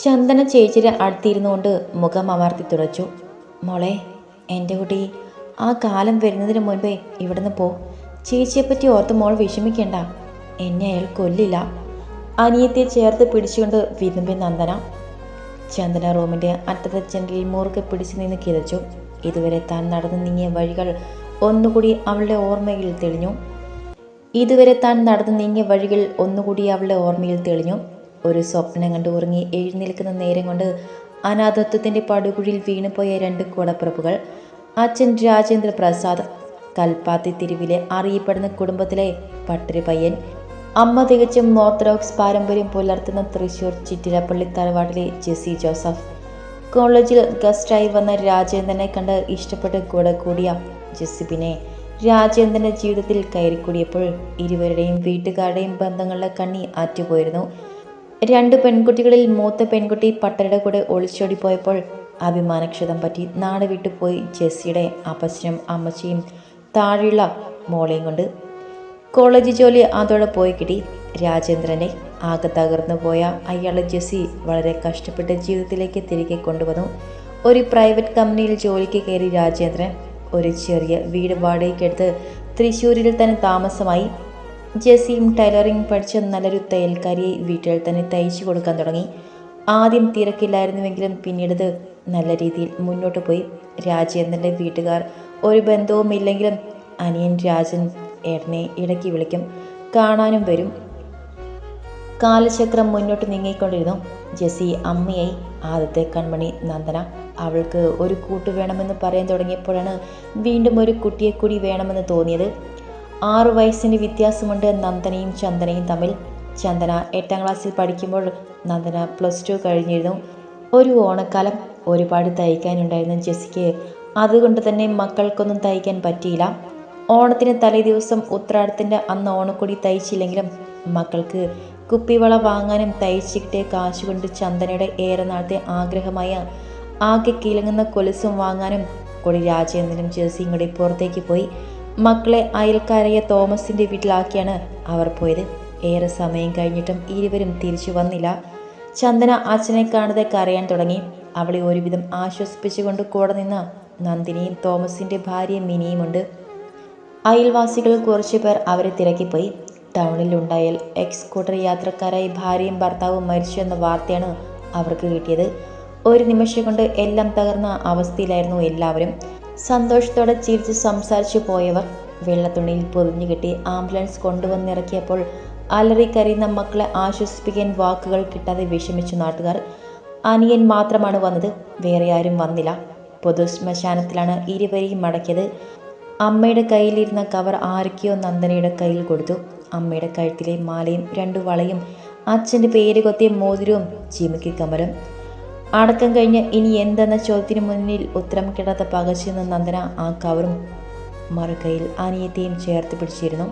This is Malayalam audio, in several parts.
ചന്ദന ചേച്ചിയുടെ അടുത്തിരുന്നുകൊണ്ട് മുഖം അമർത്തി തുടച്ചു. മോളെ എന്റെ കുട്ടി ആ കാലം വരുന്നതിന് മുൻപേ ഇവിടുന്ന് പോ. ചേച്ചിയെപ്പറ്റി ഓർത്ത് മോൾ വിഷമിക്കേണ്ട. എന്നെ അയാൾ കൊല്ലില്ല. അനിയത്തെ ചേർത്ത് പിടിച്ചുകൊണ്ട് വിതുമ്പി നന്ദന ചന്ദന റൂമിന്റെ അറ്റത്തെ ചെണ്ടിൽ മുറുകെ പിടിച്ചു നിന്ന് കിതച്ചു. ഇതുവരെ താൻ നടന്നു നീങ്ങിയ വഴികൾ ഒന്നുകൂടി അവളുടെ ഓർമ്മയിൽ തെളിഞ്ഞു. ഇതുവരെ താൻ നടന്നു നീങ്ങിയ വഴികൾ ഒന്നുകൂടി അവളുടെ ഓർമ്മയിൽ തെളിഞ്ഞു. ഒരു സ്വപ്നം കണ്ട് ഉറങ്ങി എഴുന്നേൽക്കുന്ന നേരം കൊണ്ട് അനാഥത്വത്തിന്റെ പടുകുഴിയിൽ വീണുപോയ രണ്ട് കൂടപ്പിറപ്പുകൾ അച്ഛൻ രാജേന്ദ്ര പ്രസാദ് കൽപ്പാത്തി തിരുവിലെ അറിയപ്പെടുന്ന കുടുംബത്തിലെ പട്ടരി പയ്യൻ അമ്മ തികച്ചും ഓർത്തഡോക്സ് പാരമ്പര്യം പുലർത്തുന്ന തൃശൂർ ചിറ്റിലപ്പള്ളി തറവാട്ടിലെ ജെസി ജോസഫ്. കോളേജിൽ ഗസ്റ്റായി വന്ന രാജേന്ദ്രനെ കണ്ട് ഇഷ്ടപ്പെട്ട് കൂടെ കൂടിയ ജെസിബിനെ രാജേന്ദ്രന്റെ ജീവിതത്തിൽ കയറിക്കൂടിയപ്പോൾ ഇരുവരുടെയും വീട്ടുകാരുടെയും ബന്ധങ്ങളുടെ കണ്ണി ആറ്റുപോയിരുന്നു. രണ്ട് പെൺകുട്ടികളിൽ മൂത്ത പെൺകുട്ടി പട്ടരുടെ കൂടെ ഒളിച്ചോടി പോയപ്പോൾ അഭിമാനക്ഷതം പറ്റി നാട് വിട്ടുപോയി ജെസ്സിയുടെ അപ്പച്ചനും അമ്മച്ചിയും താഴെയുള്ള മോളെയും കൊണ്ട്. കോളേജ് ജോലി അതോടെ പോയി കിട്ടി. രാജേന്ദ്രനെ ആകെ തകർന്നു പോയ അയാളെ ജെസ്സി വളരെ കഷ്ടപ്പെട്ട ജീവിതത്തിലേക്ക് തിരികെ കൊണ്ടുവന്നു. ഒരു പ്രൈവറ്റ് കമ്പനിയിൽ ജോലിക്ക് കയറി രാജേന്ദ്രൻ ഒരു ചെറിയ വീട് വാടകയ്ക്കെടുത്ത് തൃശ്ശൂരിൽ തന്നെ താമസമായി. ജെസ്സിയും ടൈലറിംഗ് പഠിച്ച നല്ലൊരു തയ്യൽക്കാരിയെ വീട്ടിൽ തന്നെ തയ്ച്ചു കൊടുക്കാൻ തുടങ്ങി. ആദ്യം തിരക്കില്ലായിരുന്നുവെങ്കിലും പിന്നീടത് നല്ല രീതിയിൽ മുന്നോട്ട് പോയി. രാജേന്ദ്രന്റെ വീട്ടുകാർ? ഒരു ബന്ധവുമില്ലെങ്കിലും അനിയൻ രാജൻ ഏട്ടനെ ഇടയ്ക്ക് വിളിക്കും. കാണാനും വരും. കാലചക്രം മുന്നോട്ട് നീങ്ങിക്കൊണ്ടിരുന്നു. ജെസ്സി അമ്മയായി. ആദ്യത്തെ കൺമണി നന്ദന. അവൾക്ക് ഒരു കൂട്ട് വേണമെന്ന് പറയാൻ തുടങ്ങിയപ്പോഴാണ് വീണ്ടും ഒരു കുട്ടിയെ കൂടി വേണമെന്ന് തോന്നിയത്. ആറു വയസ്സിന് വ്യത്യാസമുണ്ട് നന്ദനയും ചന്ദനയും തമ്മിൽ. ചന്ദന എട്ടാം ക്ലാസ്സിൽ പഠിക്കുമ്പോൾ നന്ദന പ്ലസ് ടു കഴിഞ്ഞിരുന്നു. ഒരു ഓണക്കാലം ഒരുപാട് തയ്ക്കാനുണ്ടായിരുന്നു ജെസ്സിക്ക്. അതുകൊണ്ട് തന്നെ മക്കൾക്കൊന്നും തയ്ക്കാൻ പറ്റിയില്ല. ഓണത്തിന് തലേദിവസം ഉത്രാടത്തിന്റെ അന്ന് ഓണക്കൊടി തയ്ച്ചില്ലെങ്കിലും മക്കൾക്ക് കുപ്പിവള വാങ്ങാനും തയ്ച്ചിട്ട് കാശുകൊണ്ട് കൊണ്ട് ചന്ദനയുടെ ഏറെ നാളത്തെ ആഗ്രഹമായ ആകെ കിളങ്ങുന്ന കൊലുസും വാങ്ങാനും കൊടി രാജേന്ദ്രനും ജേഴ്സിയും കൂടി പുറത്തേക്ക് പോയി. മക്കളെ അയൽക്കാരായ തോമസിന്റെ വീട്ടിലാക്കിയാണ് അവർ പോയത്. ഏറെ സമയം കഴിഞ്ഞിട്ടും ഇരുവരും തിരിച്ചു വന്നില്ല. ചന്ദന അച്ഛനെ കാണാതെ കരയാൻ തുടങ്ങി. അവളെ ഒരുവിധം ആശ്വസിപ്പിച്ചുകൊണ്ട് കൂടെ നിന്ന നന്ദിനിയും തോമസിന്റെ ഭാര്യ മിനിയുമുണ്ട്. അയൽവാസികൾ കുറച്ചു പേർ അവരെ തിരക്കിപ്പോയി. ടൗണിലുണ്ടായ എക്സ് സ്കൂട്ടർ യാത്രക്കാരായി ഭാര്യയും ഭർത്താവും മരിച്ചു എന്ന വാർത്തയാണ് അവർക്ക് കിട്ടിയത്. ഒരു നിമിഷം കൊണ്ട് എല്ലാം തകർന്ന അവസ്ഥയിലായിരുന്നു എല്ലാവരും. സന്തോഷത്തോടെ ചിരിച്ച് സംസാരിച്ചു പോയവർ വെള്ളത്തുണിയിൽ പൊതിഞ്ഞു കെട്ടി ആംബുലൻസ് കൊണ്ടുവന്നിറക്കിയപ്പോൾ അലറിക്കരയുന്ന മക്കളെ ആശ്വസിപ്പിക്കാൻ വാക്കുകൾ കിട്ടാതെ വിഷമിച്ചു നാട്ടുകാർ അനിയൻ മാത്രമാണ് വന്നത് വേറെ ആരും വന്നില്ല. പൊതു ശ്മശാനത്തിലാണ് ഇരുവരെയും മടക്കിയത്. അമ്മയുടെ കയ്യിലിരുന്ന കവർ ആരൊക്കെയോ നന്ദനയുടെ കയ്യിൽ കൊടുത്തു. അമ്മയുടെ കഴുത്തിലെ മാലയും രണ്ടു വളയും അച്ഛന്റെ പേര് കൊത്തിയ മോതിരവും ചീമക്കി കമലും അടക്കം കഴിഞ്ഞ് ഇനി എന്തെന്ന ചോദ്യത്തിന് മുന്നിൽ ഉത്തരം കിട്ടാത്ത പകച്ചു നന്ദന ആ കവറും മറുകയിൽ അനിയത്തെയും ചേർത്ത് പിടിച്ചിരുന്നു.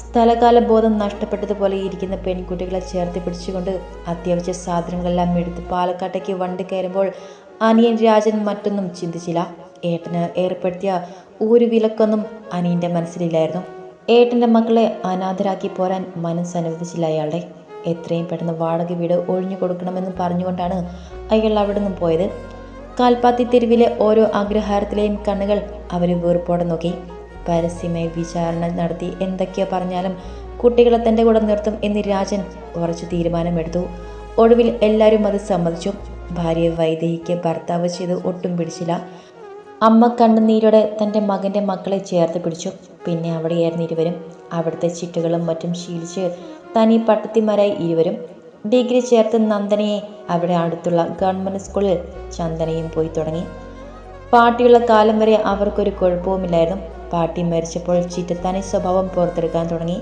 സ്ഥലകാല ബോധം നഷ്ടപ്പെട്ടതുപോലെ ഇരിക്കുന്ന പെൺകുട്ടികളെ ചേർത്ത് പിടിച്ചുകൊണ്ട് അത്യാവശ്യ സാധനങ്ങളെല്ലാം എടുത്ത് പാലക്കാട്ടേക്ക് വണ്ടി കയറുമ്പോൾ അനിയൻ രാജൻ മറ്റൊന്നും ചിന്തിച്ചില്ല. ഏട്ടന് ഏർപ്പെടുത്തിയ ഒരു വിലക്കൊന്നും അനിയന്റെ മനസ്സിലില്ലായിരുന്നു. ഏട്ടന്റെ മക്കളെ അനാഥരാക്കി പോരാൻ മനസ്സനുവദിച്ചില്ല അയാളുടെ. എത്രയും പെട്ടെന്ന് വാടക വീട് ഒഴിഞ്ഞു കൊടുക്കണമെന്ന് പറഞ്ഞുകൊണ്ടാണ് അയാൾ അവിടെ നിന്നും പോയത്. കാൽപ്പാത്തി തെരുവിലെ ഓരോ അഗ്രഹാരത്തിലെയും കണ്ണുകൾ അവർ വീർപ്പോടെ നോക്കി. പരസ്യമായി വിചാരണ നടത്തി എന്തൊക്കെയോ പറഞ്ഞാലും കുട്ടികളെ തന്റെ കൂടെ നിർത്തും എന്ന് രാജൻ ഉറച്ചു തീരുമാനമെടുത്തു. ഒടുവിൽ എല്ലാവരും അത് സമ്മതിച്ചു. ഭാര്യ വൈദേഹിക്ക് ഭർത്താവ് ചെയ്ത് ഒട്ടും പിടിച്ചില്ല. അമ്മ കണ്ണുനീരോടെ തന്റെ മകന്റെ മക്കളെ ചേർത്ത് പിടിച്ചു. പിന്നെ അവിടെയായിരുന്നു ഇരുവരും. അവിടുത്തെ ചിട്ടുകളും മറ്റും ശീലിച്ച് തനി പട്ടത്തിമാരായി ഇരുവരും ഡിഗ്രി ചേർത്ത് നന്ദനയെ അവിടെ അടുത്തുള്ള ഗവൺമെന്റ് സ്കൂളിൽ ചന്ദനയും പോയി തുടങ്ങി. പാട്ടിയുള്ള കാലം വരെ അവർക്കൊരു കുഴപ്പവുമില്ലായിരുന്നു. പാട്ടി മരിച്ചപ്പോൾ ചിറ്റത്താനി സ്വഭാവം പുറത്തെടുക്കാൻ തുടങ്ങി.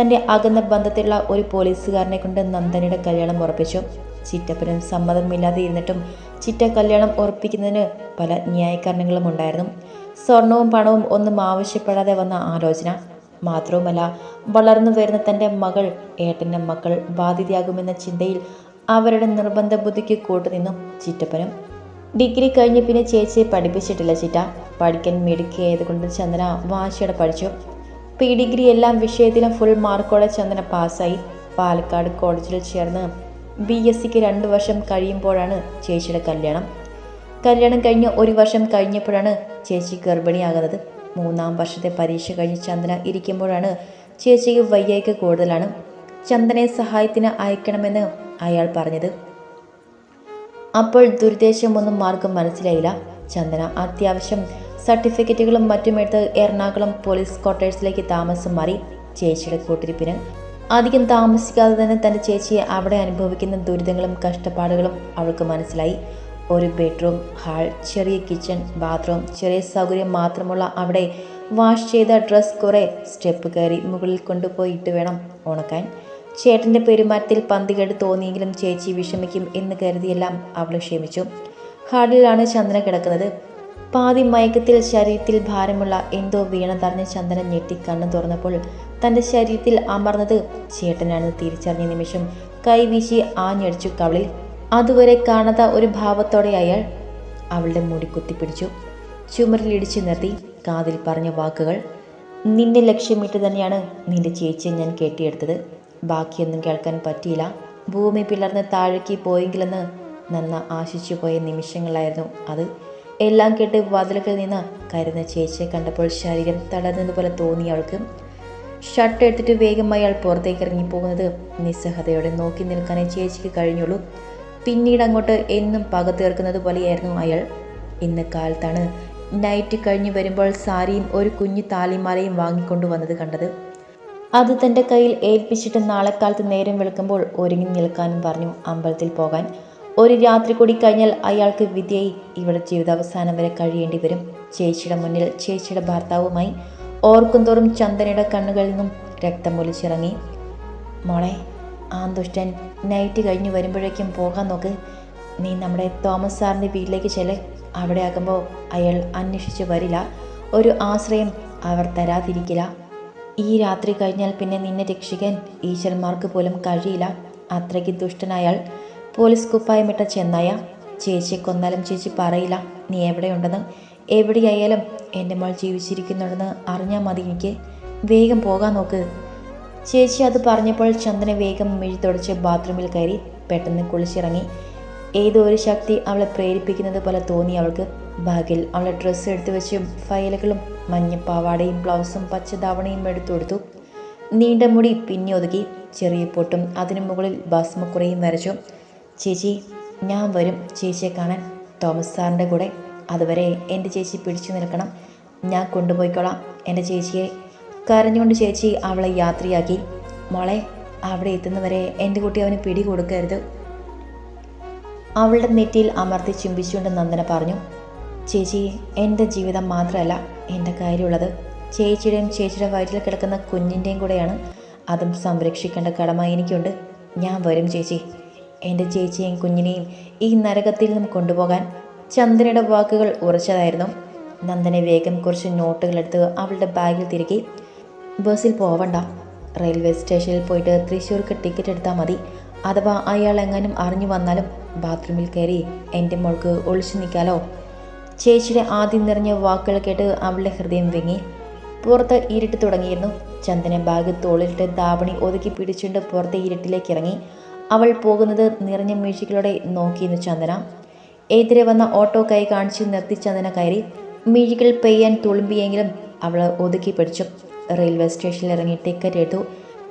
തന്റെ അകന്ന ബന്ധത്തിലുള്ള ഒരു പോലീസുകാരനെ കൊണ്ട് നന്ദനയുടെ കല്യാണം ഉറപ്പിച്ചു. ചിറ്റപ്പനും സമ്മതമില്ലാതെ ഇരുന്നിട്ടും ചിറ്റ കല്യാണം ഉറപ്പിക്കുന്നതിന് പല ന്യായീകരണങ്ങളും ഉണ്ടായിരുന്നു. സ്വർണവും പണവും ഒന്നും ആവശ്യപ്പെടാതെ വന്ന ആലോചന. മാത്രവുമല്ല വളർന്നു വരുന്ന തന്റെ മകൾ ഏട്ടന്റെ മക്കൾ ബാധിതയാകുമെന്ന ചിന്തയിൽ അവരുടെ നിർബന്ധ ബുദ്ധിക്ക് കൂട്ടുനിന്നു ചിറ്റപ്പനും. ഡിഗ്രി കഴിഞ്ഞ് പിന്നെ ചേച്ചിയെ പഠിപ്പിച്ചിട്ടില്ല ചിറ്റ. പഠിക്കാൻ മിടുക്കിയായതുകൊണ്ട് ചന്ദന വാശിയോടെ പഠിച്ചു. പി ഡിഗ്രി എല്ലാം വിഷയത്തിലും ഫുൾ മാർക്കോടെ ചന്ദന പാസ്സായി. പാലക്കാട് കോളേജിൽ ചേർന്ന് ബി എസ് സിക്ക് രണ്ട് വർഷം കഴിയുമ്പോഴാണ് ചേച്ചിയുടെ കല്യാണം. കല്യാണം കഴിഞ്ഞ് ഒരു വർഷം കഴിഞ്ഞപ്പോഴാണ് ചേച്ചി ഗർഭിണിയാകുന്നത്. മൂന്നാം വർഷത്തെ പരീക്ഷ കഴിഞ്ഞ് ചന്ദന ഇരിക്കുമ്പോഴാണ് ചേച്ചിക്ക് വയ്യായ്ക്ക് കൂടുതലാണ്. ചന്ദനെ സഹായത്തിന് അയക്കണമെന്ന് അയാൾ പറഞ്ഞത്. അപ്പോൾ ദുരുദ്ദേശമൊന്നും മാർഗം മനസ്സിലായില്ല. ചന്ദന അത്യാവശ്യം സർട്ടിഫിക്കറ്റുകളും മറ്റുമെടുത്ത് എറണാകുളം പോലീസ് ക്വാർട്ടേഴ്സിലേക്ക് താമസം മാറി ചേച്ചിയുടെ കൂട്ടിരിപ്പിന്. അധികം താമസിക്കാതെ തന്നെ തന്റെ ചേച്ചിയെ അവിടെ അനുഭവിക്കുന്ന ദുരിതങ്ങളും കഷ്ടപ്പാടുകളും അവൾക്ക് മനസ്സിലായി. ഒരു ബെഡ്റൂം ഹാൾ ചെറിയ കിച്ചൺ ബാത്റൂം ചെറിയ സൗകര്യം മാത്രമുള്ള അവിടെ വാഷ് ചെയ്ത ഡ്രസ്സ് കുറേ സ്റ്റെപ്പ് കയറി മുകളിൽ കൊണ്ടുപോയി ഇട്ട് വേണം ഉണക്കാൻ. ചേട്ടന്റെ പെരുമാറ്റത്തിൽ പന്തികേട് തോന്നിയെങ്കിലും ചേച്ചി വിഷമിക്കും എന്ന് കരുതിയെല്ലാം അവൾ ക്ഷമിച്ചു. ഹാളിലാണ് ചന്ദന കിടക്കുന്നത്. പാതി മയക്കത്തിൽ ശരീരത്തിൽ ഭാരമുള്ള എന്തോ വീണതറിഞ്ഞ് ചന്ദനം ഞെട്ടി കണ്ണു തുറന്നപ്പോൾ തന്റെ ശരീരത്തിൽ അമർന്നത് ചേട്ടനാണെന്ന് തിരിച്ചറിഞ്ഞ നിമിഷം കൈവീശി ആഞ്ഞടിച്ചു കവളിൽ. അതുവരെ കാണാത്ത ഒരു ഭാവത്തോടെ അയാൾ അവളുടെ മുടി കുത്തിപ്പിടിച്ചു. ചുമരിലിടിച്ചു നിർത്തി കാതിൽ പറഞ്ഞ വാക്കുകൾ നിന്നെ ലക്ഷ്യമിട്ട് തന്നെയാണ് നിന്റെ ചേച്ചിയെ ഞാൻ കെട്ടിയെടുത്തത്. ബാക്കിയൊന്നും കേൾക്കാൻ പറ്റിയില്ല. ഭൂമി പിളർന്ന് താഴേക്ക് പോയെങ്കിലെന്ന് നന്ന ആശിച്ചു പോയ നിമിഷങ്ങളായിരുന്നു അത്. എല്ലാം കേട്ട് വാതിലുകളിൽ നിന്ന് കരുന്ന ചേച്ചിയെ കണ്ടപ്പോൾ ശരീരം തളർന്നതുപോലെ തോന്നി അവൾക്ക്. ഷർട്ട് എടുത്തിട്ട് വേഗം അയാൾ പുറത്തേക്ക് ഇറങ്ങി പോകുന്നത് നിസ്സഹതയോടെ നോക്കി നിൽക്കാനേ ചേച്ചിക്ക് കഴിഞ്ഞുള്ളൂ. പിന്നീട് അങ്ങോട്ട് എന്നും പക തീർക്കുന്നത് പോലെയായിരുന്നു അയാൾ. ഇന്ന് കാലത്താണ് നൈറ്റ് കഴിഞ്ഞു വരുമ്പോൾ സാരിയും ഒരു കുഞ്ഞു താലിമാലയും വാങ്ങിക്കൊണ്ടു വന്നത് കണ്ടത്. അത് തന്റെ കയ്യിൽ ഏൽപ്പിച്ചിട്ട് നാളെ കാലത്ത് നേരം വെളുക്കുമ്പോൾ ഒരുങ്ങി നിൽക്കാനും പറഞ്ഞു അമ്പലത്തിൽ പോകാൻ. ഒരു രാത്രി കൂടി കഴിഞ്ഞാൽ അയാൾക്ക് വിദ്യയായി ഇവിടെ ജീവിതാവസാനം വരെ കഴിയേണ്ടി വരും. ചേച്ചിയുടെ മുന്നിൽ ചേച്ചിയുടെ ഭർത്താവുമായി ഓർക്കുന്തോറും ചന്ദനയുടെ കണ്ണുകളിൽ നിന്നും രക്തം ഒലിച്ചിറങ്ങി. മോളെ ആ ദുഷ്ടൻ നൈറ്റ് കഴിഞ്ഞ് വരുമ്പോഴേക്കും പോകാൻ നോക്ക്. നീ നമ്മുടെ തോമസ് സാറിന്റെ വീട്ടിലേക്ക് ചെല്ല് അവിടെ ആകുമ്പോൾ അയാൾ അന്വേഷിച്ച് വരില്ല. ഒരു ആശ്രയം അവർ തരാതിരിക്കില്ല. ഈ രാത്രി കഴിഞ്ഞാൽ പിന്നെ നിന്നെ രക്ഷിക്കാൻ ഈശ്വരന്മാർക്ക് പോലും കഴിയില്ല. അത്രയ്ക്ക് ദുഷ്ടനായാൾ. പോലീസ് കുപ്പായമിട്ട ചെന്നായ. ചേച്ചിയെ കൊന്നാലും ചേച്ചി പറയില്ല. നീ എവിടെയുണ്ടെന്ന്? എവിടെയായാലും എന്റെ മോൾ ജീവിച്ചിരിക്കുന്നുണ്ടെന്ന് അറിഞ്ഞാൽ മതി എനിക്ക്. വേഗം പോകാൻ നോക്ക്. ചേച്ചി അത് പറഞ്ഞപ്പോൾ ചന്ദന വേഗം മിഴി ബാത്റൂമിൽ കയറി പെട്ടെന്ന് കുളിച്ചിറങ്ങി. ഏതോ ഒരു ശക്തി അവളെ പ്രേരിപ്പിക്കുന്നത് പോലെ തോന്നി അവൾക്ക്. ബാഗിൽ അവളെ ഡ്രസ്സ് എടുത്തു വെച്ച് ഫയലുകളും മഞ്ഞ പാവാടയും ബ്ലൗസും പച്ച ധാവണയും എടുത്തു കൊടുത്തു. നീണ്ട മുടി പിന്നെ ഒതുക്കി. ചെറിയ പൊട്ടും അതിനു മുകളിൽ ഭസ്മക്കുറയും വരച്ചു. ചേച്ചി ഞാൻ വരും. ചേച്ചിയെ കാണാൻ തോമസ് സാറിന്റെ കൂടെ. അതുവരെ എന്റെ ചേച്ചി പിടിച്ചു നിൽക്കണം. ഞാൻ കൊണ്ടുപോയിക്കോളാം. എന്റെ ചേച്ചിയെ കരഞ്ഞുകൊണ്ട് ചേച്ചി അവളെ യാത്രയാക്കി. മോളെ അവിടെ എത്തുന്നവരെ എന്റെ കുട്ടി അവന് പിടി കൊടുക്കരുത്. അവളുടെ നെറ്റിയിൽ അമർത്തി ചുംബിച്ചുകൊണ്ട് നന്ദന പറഞ്ഞു. ചേച്ചി എന്റെ ജീവിതം മാത്രമല്ല എന്റെ കയ്യിലുള്ളത് ചേച്ചിയുടെയും ചേച്ചിയുടെ വയറ്റിൽ കിടക്കുന്ന കുഞ്ഞിന്റെയും കൂടെയാണ്. അതും സംരക്ഷിക്കേണ്ട കടമ എനിക്കുണ്ട്. ഞാൻ വരും ചേച്ചി. എന്റെ ചേച്ചിയെയും കുഞ്ഞിനെയും ഈ നരകത്തിൽ നിന്നും കൊണ്ടുപോകാൻ ചന്ദനയുടെ വാക്കുകൾ ഉറച്ചതായിരുന്നു. നന്ദനെ വേഗം കുറച്ച് നോട്ടുകളെടുത്ത് അവളുടെ ബാഗിൽ തിരുകി ബസ്സിൽ പോവണ്ട. റെയിൽവേ സ്റ്റേഷനിൽ പോയിട്ട് തൃശ്ശൂർക്ക് ടിക്കറ്റ് എടുത്താൽ മതി. അഥവാ അയാൾ എങ്ങാനും അറിഞ്ഞു വന്നാലും ബാത്റൂമിൽ കയറി എന്റെ മോൾക്ക് ഒളിച്ചു നിൽക്കാലോ. ചേച്ചിയുടെ ആദ്യം നിറഞ്ഞ വാക്കുകൾ കേട്ട് അവളുടെ ഹൃദയം വിങ്ങി. പുറത്ത് ഇരുട്ട് തുടങ്ങിയിരുന്നു. ചന്ദന ബാഗ് തോളിലിട്ട് ദാവണി ഒതുക്കി പിടിച്ചുകൊണ്ട് പുറത്തെ ഇരുട്ടിലേക്ക് ഇറങ്ങി. അവൾ പോകുന്നത് നിറഞ്ഞ മിഴികളോടെ നോക്കിയിരുന്നു ചന്ദന. എതിരെ വന്ന ഓട്ടോ കൈ കാണിച്ച് നിർത്തി ചന്ദന കയറി. മീഴികൾ പെയ്യാൻ തുളുമ്പിയെങ്കിലും അവൾ ഒതുക്കി പിടിച്ചു. റെയിൽവേ സ്റ്റേഷനിൽ ഇറങ്ങി ടിക്കറ്റ് എടുത്തു.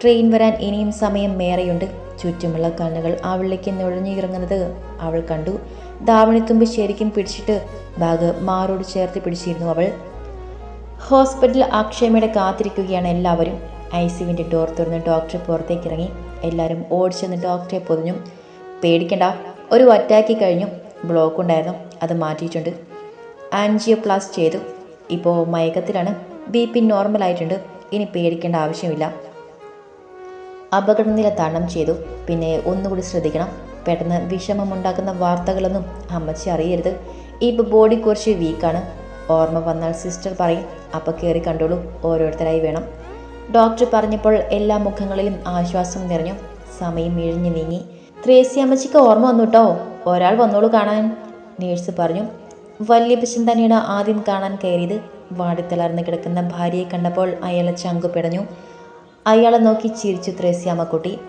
ട്രെയിൻ വരാൻ ഇനിയും സമയം മേറെയുണ്ട് ചുറ്റുമുള്ള കണ്ണുകൾ അവളിലേക്ക് നുഴഞ്ഞിറങ്ങുന്നത് അവൾ കണ്ടു. ധാവണിത്തുമ്പ് ശരിക്കും പിടിച്ചിട്ട് ബാഗ് മാറോട് ചേർത്ത് പിടിച്ചിരുന്നു അവൾ. ഹോസ്പിറ്റലിൽ അക്ഷയമയുടെ കാത്തിരിക്കുകയാണ് എല്ലാവരും. ഐ സിവിന്റെ ഡോർ തുറന്ന് ഡോക്ടറെ പുറത്തേക്ക് ഇറങ്ങി. എല്ലാവരും ഓടിച്ചെന്ന് ഡോക്ടറെ പൊതിഞ്ഞു. പേടിക്കണ്ട ഒരു അറ്റാക്കി കഴിഞ്ഞു. ബ്ലോക്ക് ഉണ്ടായിരുന്നു. അത് മാറ്റിയിട്ടുണ്ട്. ആൻജിയോ പ്ലാസ് ചെയ്തു. ഇപ്പോൾ മയക്കത്തിലാണ്. B P നോർമലായിട്ടുണ്ട്. ഇനി പേടിക്കേണ്ട ആവശ്യമില്ല. അപകടനില തരണം ചെയ്തു. പിന്നെ ഒന്നുകൂടി ശ്രദ്ധിക്കണം. പെട്ടെന്ന് വിഷമമുണ്ടാക്കുന്ന വാർത്തകളൊന്നും അമ്മച്ചി അറിയരുത്. ഇപ്പോൾ ബോഡി കുറച്ച് വീക്കാണ്. ഓർമ്മ വന്നാൽ സിസ്റ്റർ പറയും അപ്പോൾ കയറി കണ്ടോളൂ. ഓരോരുത്തരായി വേണം. ഡോക്ടർ പറഞ്ഞപ്പോൾ എല്ലാ മുഖങ്ങളിലും ആശ്വാസം നിറഞ്ഞു. സമയം ഇഴിഞ്ഞു നീങ്ങി. ത്രേസി അമ്മച്ചിക്ക് ഓർമ്മ വന്നു കേട്ടോ ഒരാൾ വന്നോളൂ കാണാൻ. നേഴ്സ് പറഞ്ഞു വല്യപ്പച്ചൻ തന്നെയാണ് ആദ്യം കാണാൻ കയറിയത്. വാടിത്തളർന്ന് കിടക്കുന്ന ഭാര്യയെ കണ്ടപ്പോൾ അയാളെ ചങ്കു പിടഞ്ഞു അയാളെ നോക്കി ചിരിച്ചു ത്രേസ്യാമ്മക്കുട്ടി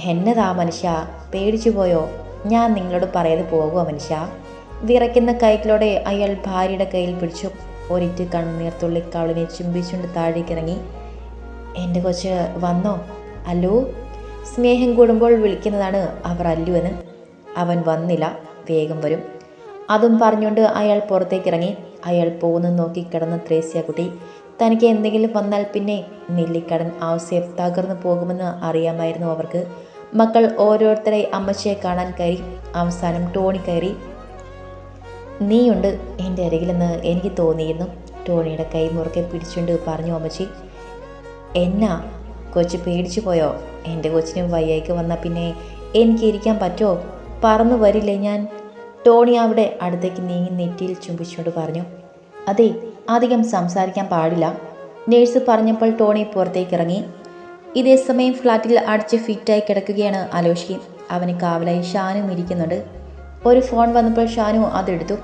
എന്നതാ മനുഷ്യ? പേടിച്ചു പോയോ? ഞാൻ നിങ്ങളോട് പറയാതെ പോകുക മനുഷ്യ? വിറയ്ക്കുന്ന കൈകളോടെ അയാൾ ഭാര്യയുടെ കയ്യിൽ പിടിച്ചു. ഒരിറ്റ് കണ്ണുനീർ തുള്ളി കവളിനെ താഴേക്ക് ഇറങ്ങി. എന്റെ കൊച്ച് വന്നോ? അല്ലു. സ്നേഹം കൂടുമ്പോൾ വിളിക്കുന്നതാണ് അവർ അല്ലു എന്ന്. അവൻ വന്നില്ല. വേഗം വരും. അതും പറഞ്ഞുകൊണ്ട് അയാൾ പുറത്തേക്കിറങ്ങി അയാൾ പോകുന്നു നോക്കി കിടന്ന ത്രേസ്യാകുട്ടി തനിക്ക് എന്തെങ്കിലും വന്നാൽ പിന്നെ നെല്ലിക്കടൻ ആവശ്യം തകർന്നു പോകുമെന്ന് അറിയാമായിരുന്നു അവർക്ക്. മക്കൾ ഓരോരുത്തരെ അമ്മച്ചിയെ കാണാൻ കയറി അവസാനം ടോണി കയറി. നീയുണ്ട് എന്റെ അരികിലെന്ന് എനിക്ക് തോന്നിയിരുന്നു ടോണിയുടെ കൈ മുറുക്കെ പിടിച്ചുകൊണ്ട് പറഞ്ഞു അമ്മച്ചി. എന്നാ കൊച്ചു പേടിച്ചു പോയോ? എന്റെ കൊച്ചിന് വയ്യായിക്ക് വന്നാൽ പിന്നെ എനിക്ക് ഇരിക്കാൻ പറ്റുമോ? പറന്നു വരില്ലേ ഞാൻ? ടോണി അവിടെ അടുത്തേക്ക് നീങ്ങി നെറ്റിയിൽ ചുംബിച്ചുകൊണ്ട് പറഞ്ഞു. അതെ അധികം സംസാരിക്കാൻ പാടില്ല. നേഴ്സ് പറഞ്ഞപ്പോൾ ടോണി പുറത്തേക്ക് ഇറങ്ങി ഇതേ സമയം ഫ്ലാറ്റിൽ അടിച്ച് ഫിറ്റായി കിടക്കുകയാണ് അലോഷി. അവന് കാവലായി ഷാനും ഇരിക്കുന്നുണ്ട്. ഒരു ഫോൺ വന്നപ്പോൾ ഷാനു അതെടുത്തു.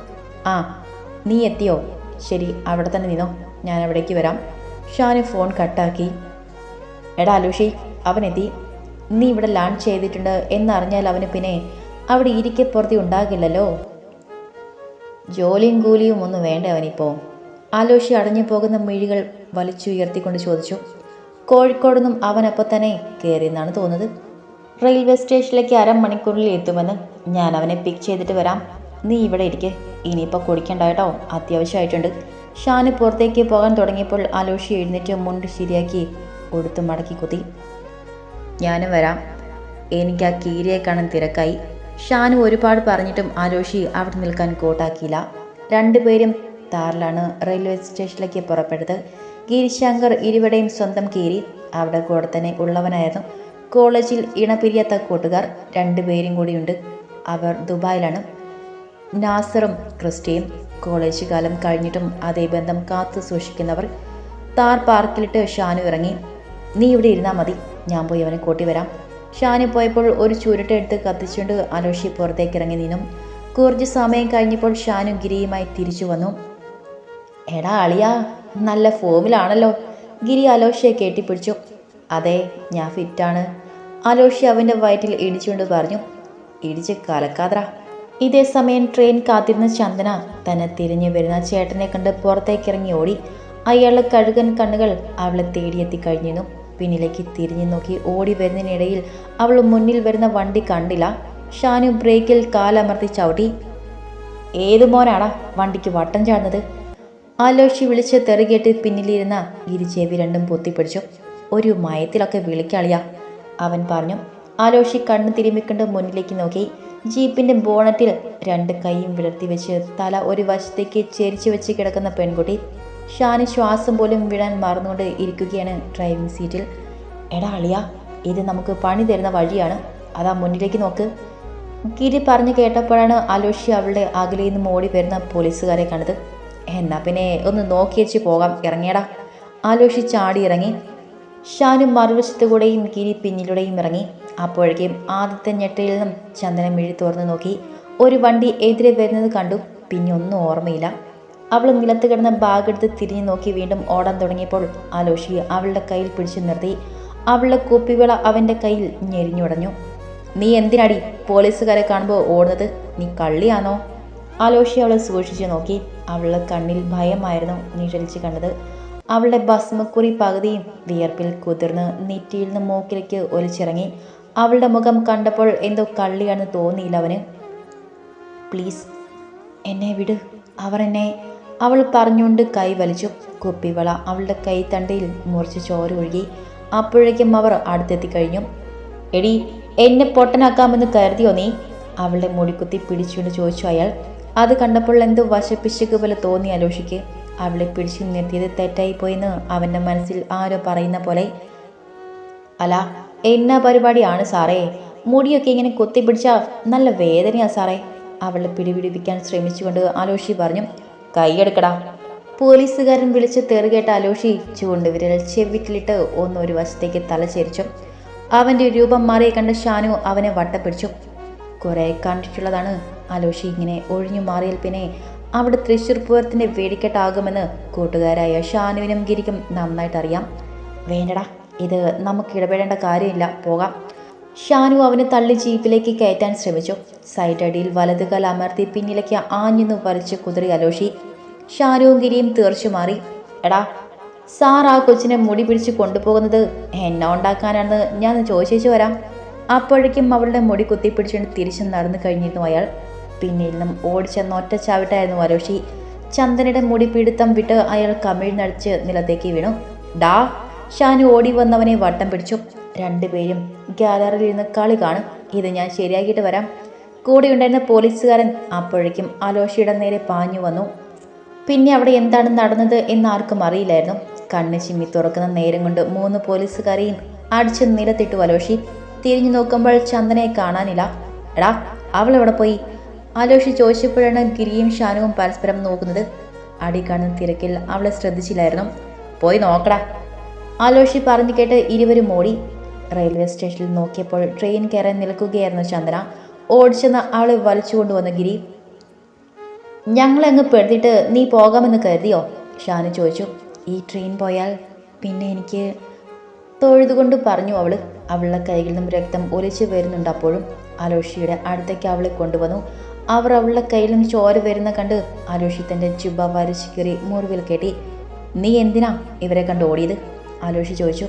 ആ നീ എത്തിയോ? ശരി അവിടെ തന്നെ നിന്നോ. ഞാൻ അവിടേക്ക് വരാം. ഷാനു ഫോൺ കട്ടാക്കി. എടാ അലൂഷി അവനെത്തി നീ ഇവിടെ ലാൻഡ് ചെയ്തിട്ടുണ്ട് എന്നറിഞ്ഞാൽ അവന് പിന്നെ അവിടെ ഇരിക്കപ്പുറത്തി ഉണ്ടാകില്ലല്ലോ. ജോലിയും കൂലിയും ഒന്നും വേണ്ട അവനിപ്പോ? ആലോഷി അടഞ്ഞു പോകുന്ന മിഴികൾ വലിച്ചുയർത്തിക്കൊണ്ട് ചോദിച്ചു. കോഴിക്കോട് അവൻ അപ്പം തന്നെ കയറിയെന്നാണ് തോന്നുന്നത്. റെയിൽവേ സ്റ്റേഷനിലേക്ക് അരമണിക്കൂറിൽ എത്തുമെന്ന് ഞാൻ അവനെ പിക്ക് ചെയ്തിട്ട് വരാം. നീ ഇവിടെ ഇരിക്കെ. ഇനിയിപ്പോൾ കുടിക്കണ്ട കേട്ടോ. അത്യാവശ്യമായിട്ടുണ്ട്. ഷാന് പുറത്തേക്ക് പോകാൻ തുടങ്ങിയപ്പോൾ ആലോഷി എഴുന്നേറ്റ് മുണ്ട് ശരിയാക്കി ഉടുത്ത് മടക്കി കുത്തി. ഞാനും വരാം. എനിക്ക് ആ കീരിയെ കാണാൻ തിരക്കായി. ഷാനു ഒരുപാട് പറഞ്ഞിട്ടും ആലോഷി അവിടെ നിൽക്കാൻ കൂട്ടാക്കിയില്ല. രണ്ടുപേരും താറിലാണ് റെയിൽവേ സ്റ്റേഷനിലേക്ക് പുറപ്പെട്ടത് ഗിരിശങ്കർ ഇരുവടെയും സ്വന്തം കീറി അവിടെ കൂടെ തന്നെ ഉള്ളവനായിരുന്നു കോളേജിൽ ഇണപിരിയാത്ത കൂട്ടുകാർ. രണ്ടുപേരും കൂടിയുണ്ട് അവർ ദുബായിലാണ്. നാസറും ക്രിസ്റ്റിയും കോളേജ് കാലം കഴിഞ്ഞിട്ടും അതേ ബന്ധം കാത്തു സൂക്ഷിക്കുന്നവർ. താർ പാർക്കിലിട്ട് ഷാനു ഇറങ്ങി. നീ ഇവിടെ ഇരുന്നാൽ മതി. ഞാൻ പോയി അവനെ കൂട്ടി വരാം. ഷാനു പോയപ്പോൾ ഒരു ചുരുട്ടെടുത്ത് കത്തിച്ചുകൊണ്ട് അലോഷി പുറത്തേക്ക് ഇറങ്ങി നിന്നു. കുറച്ച് സമയം കഴിഞ്ഞപ്പോൾ ഷാനു ഗിരിയുമായി തിരിച്ചു വന്നു. എടാ അളിയ നല്ല ഫോമിലാണല്ലോ ഗിരി അലോഷിയെ കെട്ടിപ്പിടിച്ചു. അതെ ഞാൻ ഫിറ്റാണ് അലോഷി അവന്റെ വയറ്റിൽ ഇടിച്ചുകൊണ്ട് പറഞ്ഞു. ഇടിച്ച് കലക്കാതറ. ഇതേ സമയം ട്രെയിൻ കാത്തിരുന്ന ചന്ദന തന്നെ തിരിഞ്ഞു വരുന്ന ചേട്ടനെ കണ്ട് പുറത്തേക്കിറങ്ങി ഓടി. അയാളുടെ കഴുകൻ കണ്ണുകൾ അവളെ തേടിയെത്തി കഴിഞ്ഞിരുന്നു. പിന്നിലേക്ക് തിരിഞ്ഞു നോക്കി ഓടി വരുന്നതിനിടയിൽ അവൾ മുന്നിൽ വരുന്ന വണ്ടി കണ്ടില്ല. ഷാനു ബ്രേക്കിൽ കാലമർത്തി ചവിട്ടി. ഏത് മോനാടാ വണ്ടിക്ക് വട്ടം ചാടുന്നത്? ആലോഷി വിളിച്ച് തെറുകേട്ട് പിന്നിലിരുന്ന ഇരുചേവി രണ്ടും പൊത്തിപ്പിടിച്ചു. ഒരു മയത്തിലൊക്കെ വിളിക്കളിയ അവൻ പറഞ്ഞു. ആലോഷി കണ്ണ് തിരുമിക്കൊണ്ട് മുന്നിലേക്ക് നോക്കി. ജീപ്പിന്റെ ബോണറ്റിൽ രണ്ട് കൈയും വിളർത്തി വെച്ച് തല ഒരു വശത്തേക്ക് ചെരിച്ചു വെച്ച് കിടക്കുന്ന പെൺകുട്ടി. ഷാന് ശ്വാസം പോലും വിടാൻ മറന്നുകൊണ്ട് ഇരിക്കുകയാണ് ഡ്രൈവിംഗ് സീറ്റിൽ. എടാ അളിയ ഇത് നമുക്ക് പണി തരുന്ന വഴിയാണ്. അതാ മുന്നിലേക്ക് നോക്ക്. ഗിരി പറഞ്ഞു കേട്ടപ്പോഴാണ് അലോഷി അവളുടെ അകലിൽ നിന്ന് ഓടി വരുന്ന പോലീസുകാരെ കണ്ടത്. എന്നാ പിന്നെ ഒന്ന് നോക്കിയേച്ച് പോകാം ഇറങ്ങിയടാ. ആലോഷി ചാടി ഇറങ്ങി. ഷാനും മറുവശത്തു കൂടെയും ഗിരി പിന്നിലൂടെയും ഇറങ്ങി. അപ്പോഴേക്കും ആദ്യത്തെ ഞെട്ടയിൽ നിന്നും ചന്ദനം മിഴി നോക്കി. ഒരു വണ്ടി എതിരെ വരുന്നത് കണ്ടു. പിന്നെ ഒന്നും ഓർമ്മയില്ല. അവൾ നിലത്ത് കിടന്ന ബാഗ് എടുത്ത് തിരിഞ്ഞു നോക്കി വീണ്ടും ഓടാൻ തുടങ്ങിയപ്പോൾ ആലോഷി അവളുടെ കയ്യിൽ പിടിച്ചു നിർത്തി. അവളുടെ കുപ്പിവിള അവന്റെ കയ്യിൽ ഞെരിഞ്ഞുടഞ്ഞു നീ എന്തിനാടി പോലീസുകാരെ കാണുമ്പോൾ ഓടുന്നത്? നീ കള്ളിയാണോ ആലോഷി അവളെ സൂക്ഷിച്ചു നോക്കി. അവളുടെ കണ്ണിൽ ഭയമായിരുന്നു നിഴലിച്ച് കണ്ടത്. അവളുടെ ഭസ്മക്കുറി പകുതിയും വിയർപ്പിൽ കുതിർന്ന് നെറ്റിയിൽ നിന്ന് മൂക്കിലേക്ക് ഒലിച്ചിറങ്ങി. അവളുടെ മുഖം കണ്ടപ്പോൾ എന്തോ കള്ളിയാണെന്ന് തോന്നിയില്ല അവന്. പ്ലീസ് എന്നെ വിട്. അവർ എന്നെ അവൾ പറഞ്ഞുകൊണ്ട് കൈ വലിച്ചു. കുപ്പിവള അവളുടെ കൈത്തണ്ടയിൽ തണ്ടയിൽ മുറിച്ച് ചോര ഒഴുകി അപ്പോഴേക്കും അവർ അടുത്തെത്തി കഴിഞ്ഞു. എടി എന്നെ പൊട്ടനാക്കാമെന്ന് കരുതിയോ നീ? അവളുടെ മുടിക്കുത്തി പിടിച്ചുകൊണ്ട് ചോദിച്ചു അയാൾ. അത് കണ്ടപ്പോൾ എന്തോ വശപ്പിശക്ക് പോലെ തോന്നി അലോഷിക്ക്. അവളെ പിടിച്ചു നിർത്തിയത് തെറ്റായി പോയെന്ന് അവന്റെ മനസ്സിൽ ആരോ പറയുന്ന പോലെ. അല്ല എന്നാ പരിപാടിയാണ് സാറേ? മുടിയൊക്കെ ഇങ്ങനെ കുത്തിപ്പിടിച്ചാൽ നല്ല വേദനയാ സാറേ. അവളെ പിടിപിടിപ്പിക്കാൻ ശ്രമിച്ചുകൊണ്ട് ആലോഷി പറഞ്ഞു. കൈയെടുക്കടാ. പോലീസുകാരൻ വിളിച്ച് തെറുകേട്ട അലോഷി ചൂണ്ടുവിരൽ ചെവിറ്റിലിട്ട് ഒന്ന് ഒരു വശത്തേക്ക് തലചേരിച്ചു അവന്റെ രൂപം മാറി കണ്ട ഷാനു അവനെ വട്ടപ്പിടിച്ചു. കുറെ കണ്ടിട്ടുള്ളതാണ് അലോഷി ഇങ്ങനെ ഒഴിഞ്ഞു മാറിയാൽ പിന്നെ അവിടെ തൃശ്ശൂർ പൂരത്തിന്റെ വേടിക്കെട്ടാകുമെന്ന് കൂട്ടുകാരായ ഷാനുവിനും ഗിരിക്കും നന്നായിട്ടറിയാം. വേണ്ടടാ ഇത് നമുക്ക് ഇടപെടേണ്ട കാര്യമില്ല. പോകാം. ഷാനു അവനെ തള്ളി ജീപ്പിലേക്ക് കയറ്റാൻ ശ്രമിച്ചു. സൈഡടിയിൽ വലത് കാൽ അമർത്തി പിന്നിലേക്ക് ആഞ്ഞെന്ന് പറിച്ച് കുതിറി അലോഷി. ഷാനുവും ഗിരിയും തീർച്ചു മാറി. എടാ സാർ ആ കൊച്ചിനെ മുടി പിടിച്ച് കൊണ്ടുപോകുന്നത് എന്നെ ഉണ്ടാക്കാനാണെന്ന് ഞാൻ ചോദിച്ചു വരാം. അപ്പോഴേക്കും അവളുടെ മുടി കുത്തിപ്പിടിച്ചുകൊണ്ട് തിരിച്ചു നടന്നു കഴിഞ്ഞിരുന്നു അയാൾ. പിന്നിൽ നിന്നും ഓടിച്ചെന്ന ഒറ്റ ചാവിട്ടായിരുന്നു അലോഷി. ചന്ദനയുടെ മുടി പിടുത്തം വിട്ട് അയാൾ കമിഴ്ന്നടിച്ച് നിലത്തേക്ക് വീണു. ഡാ ഷാനു ഓടി വന്നവനെ വട്ടം പിടിച്ചു. രണ്ടുപേരും ഗ്യാലറിയിൽ ഇരുന്ന് കളി കാണും. ഇത് ഞാൻ ശരിയാക്കിയിട്ട് വരാം. കൂടെയുണ്ടായിരുന്ന പോലീസുകാരൻ അപ്പോഴേക്കും അലോഷിയുടെ നേരെ പാഞ്ഞു വന്നു. പിന്നെ അവിടെ എന്താണ് നടന്നത് എന്ന് ആർക്കും അറിയില്ലായിരുന്നു. കണ്ണ് ചിമ്മി തുറക്കുന്ന നേരം കൊണ്ട് മൂന്ന് പോലീസുകാരെയും അടിച്ച് നിലത്തിട്ടു അലോഷി. തിരിഞ്ഞു നോക്കുമ്പോൾ ചന്ദനയെ കാണാനില്ല. എടാ അവൾ എവിടെ പോയി? അലോഷി ചോദിച്ചപ്പോഴാണ് ഗിരിയും ഷാനുവും പരസ്പരം നോക്കുന്നത്. അടി കാണുന്ന തിരക്കിൽ അവളെ ശ്രദ്ധിച്ചില്ലായിരുന്നു. പോയി നോക്കടാ. ആലോഷി പറഞ്ഞു കേട്ട് ഇരുവരും ഓടി. റെയിൽവേ സ്റ്റേഷനിൽ നോക്കിയപ്പോൾ ട്രെയിൻ കയറാൻ നിൽക്കുകയായിരുന്നു ചന്ദന. ഓടിച്ചെന്ന് അവളെ വലിച്ചു കൊണ്ടുവന്ന ഗിരി ഞങ്ങളെ അങ്ങ് പെടുത്തിയിട്ട് നീ പോകാമെന്ന് കരുതിയോ? ഷാനു ചോദിച്ചു. ഈ ട്രെയിൻ പോയാൽ പിന്നെ എനിക്ക് തൊഴുതുകൊണ്ട് പറഞ്ഞു അവൾ. അവളുടെ കൈയിൽ നിന്നും രക്തം ഒലിച്ചു വരുന്നുണ്ട് അപ്പോഴും. അലോഷിയുടെ അടുത്തേക്ക് അവളെ കൊണ്ടുവന്നു. അവർ അവളുടെ കയ്യിൽ നിന്ന് ചോര വരുന്ന കണ്ട് അലോഷി തന്റെ ചുബ വരച്ചു കയറി മുറിവിൽ കെട്ടി നീ എന്തിനാ ഇവരെ കണ്ട് ഓടിയത്? അലോഷി ചോദിച്ചു.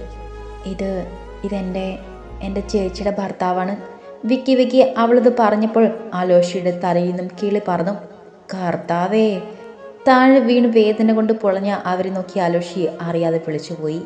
ഇത് ഇതെന്റെ എന്റെ ചേച്ചിയുടെ ഭർത്താവാണ്. വിക്കി വിക്കി അവളിത് പറഞ്ഞപ്പോൾ ആലോഷിയുടെ തലയിൽ നിന്നും കിളി പറന്നു. കർത്താവേ. താഴെ വീണ് വേദന കൊണ്ട് പൊളഞ്ഞ അവരെ നോക്കി ആലോഷി അറിയാതെ വിളിച്ചുപോയി.